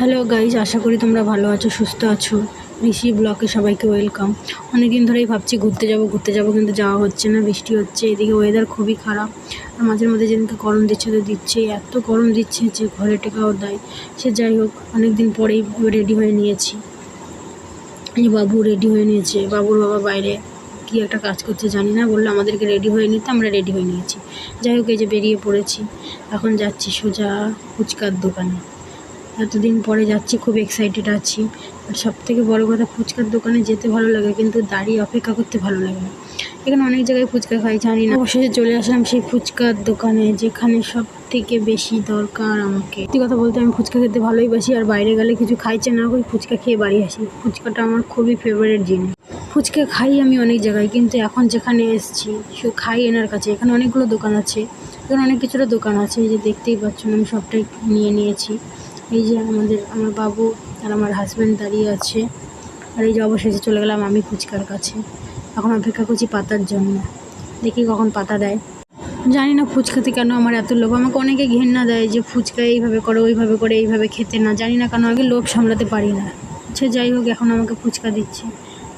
Hello guys আশা করি তোমরা ভালো আছো, সুস্থ আছো। ঋষি ব্লকে সবাইকে ওয়েলকাম অনেক দিন ধরেই ভাবছি ঘুরতে যাব ঘুরতে যাব, কিন্তু যাওয়া হচ্ছে না, বৃষ্টি হচ্ছে, এদিকে ওয়েদার খুবই খারাপ। আর মাঝের মধ্যে যেদিনকে গরম দিচ্ছে, তো দিচ্ছে এত গরম দিচ্ছে যে ঘরে টেকাও দেয়। সে যাই হোক অনেক দিন পরেই রেডি হয়ে নিয়েছি। এই বাবু রেডি হয়ে নিয়েছে, বাবুর বাবা বাইরে কি একটা কাজ করছে জানি না, বলল আমাদেরকে রেডি হয়ে নিতে, আমরা রেডি হয়ে নিয়েছি। যাই হোক, এই যে বেরিয়ে পড়েছি। এখন যাচ্ছি সোজা ফুচকার দোকানে। এতদিন পরে যাচ্ছি, খুব এক্সাইটেড আছি। আর সব থেকে বড়ো কথা, ফুচকার দোকানে যেতে ভালো লাগে, কিন্তু দাঁড়িয়ে অপেক্ষা করতে ভালো লাগে না। এখানে অনেক জায়গায় ফুচকা খাই, জানি না। অবশেষে চলে আসলাম সেই ফুচকার দোকানে, যেখানে সব থেকে বেশি দরকার আমাকে। সত্যি কথা বলতে, আমি ফুচকা খেতে ভালোই বাসি আর বাইরে গেলে কিছু খাইছে না ওই ফুচকা খেয়ে বাড়ি আসি। ফুচকাটা আমার খুবই ফেভারিট জিনিস। ফুচকা খাই আমি অনেক জায়গায়, কিন্তু এখন যেখানে এসেছি, সে খাই এনার কাছে। এখানে অনেকগুলো দোকান আছে, এখানে অনেক কিছুটা দোকান আছে যে দেখতেই পাচ্ছেন, আমি সবটাই নিয়ে নিয়েছি। এই যে আমাদের, আমার বাবু আর আমার হাজব্যান্ড দাঁড়িয়ে আছে। আর এই যে অবশেষে চলে গেলাম আমি ফুচকার কাছে। এখন অপেক্ষা করছি পাতার জন্য। দেখি কখন পাতা দেয়। জানি না ফুচকাতে কেন আমার এত লোভ। আমাকে অনেকে ঘেন্না দেয় যে ফুচকা এইভাবে করে, ওইভাবে করে, এইভাবে খেতে না। জানি না কেন আগে লোভ সামলাতে পারি না। সে যাই হোক, এখন আমাকে ফুচকা দিচ্ছে।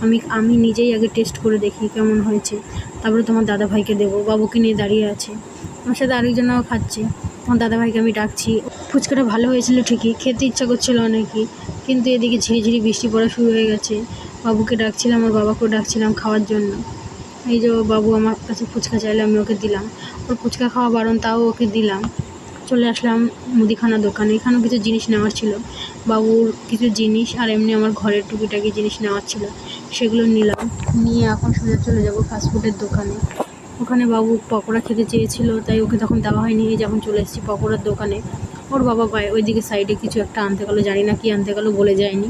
আমি আমি নিজেই আগে টেস্ট করে দেখি কেমন হয়েছে। তারপরে তোমার দাদা ভাইকে দেবো, বাবুকে নিয়ে দাঁড়িয়ে আছে। আমার সাথে আরেকজনও খাচ্ছে। আমার দাদা ভাইকে আমি ডাকছি। ফুচকাটা ভালো হয়েছিল ঠিকই, খেতে ইচ্ছা করছিল অনেকই কিন্তু এদিকে ঝিরিঝিরি বৃষ্টি পড়া শুরু হয়ে গেছে। বাবুকে ডাকছিলাম আমার বাবাকেও ডাকছিলাম খাওয়ার জন্য। এই যে বাবু আমার কাছে ফুচকা চাইলে, আমি ওকে দিলাম। ওর ফুচকা খাওয়া বারণ, তাও ওকে দিলাম। চলে আসলাম মুদিখানা দোকানে। এখানেও কিছু জিনিস নেওয়ার ছিল। বাবুর কিছু জিনিস আর এমনি আমার ঘরের টুকিটাকি জিনিস নেওয়ার ছিল। সেগুলো নিলাম। নিয়ে এখন সোজা চলে যাব ফাস্টফুডের দোকানে। ওখানে বাবু পকোড়া খেতে চেয়েছিল, তাই ওকে তখন দেওয়া হয়নি। এই যখন চলে এসেছি পকোড়ার দোকানে। ওর বাবা পায় ওইদিকে সাইডে কিছু একটা আনতে গেলো, জানি না কি আনতে গেলো বলে যায়নি।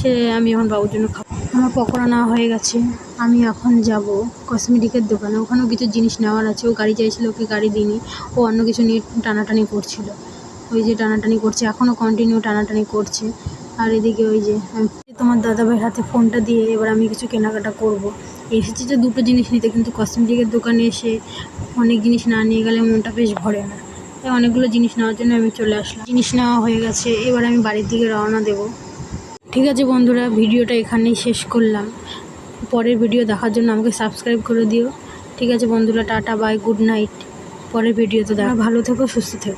সে, আমি এখন বাবুর জন্য খাব। আমার পকোড়া নেওয়া হয়ে গেছে। আমি এখন যাব কসমেটিকের দোকানে। ওখানেও কিছু জিনিস নেওয়ার আছে। ও গাড়ি চাইছিল, ওকে গাড়ি দিইনি। ও অন্য কিছু নিয়ে টানাটানি করছিল। ওই যে টানাটানি করছে এখনও কন্টিনিউ টানাটানি করছে। আর এদিকে ওই যে আমি তোমার দাদাভাইয়ের হাতে ফোনটা দিয়ে এবার আমি কিছু কেনাকাটা করব। এসেছি যে দুটো জিনিস নিতে, কিন্তু কসমেটিকের দোকানে এসে অনেক জিনিস না নিয়ে গেলে মনটা বেশ ভরে না। তাই অনেকগুলো জিনিস নেওয়ার জন্য আমি চলে আসলাম। জিনিস নেওয়া হয়ে গেছে, এবার আমি বাড়ির দিকে রওনা দেব। ঠিক আছে বন্ধুরা, ভিডিওটা এখানেই শেষ করলাম। পরের ভিডিও দেখার জন্য আমাকে সাবস্ক্রাইব করে দিও। ঠিক আছে বন্ধুরা, টাটা, বাই, গুড নাইট। পরের ভিডিওতে দেখা ভালো থেকো, সুস্থ থেকো।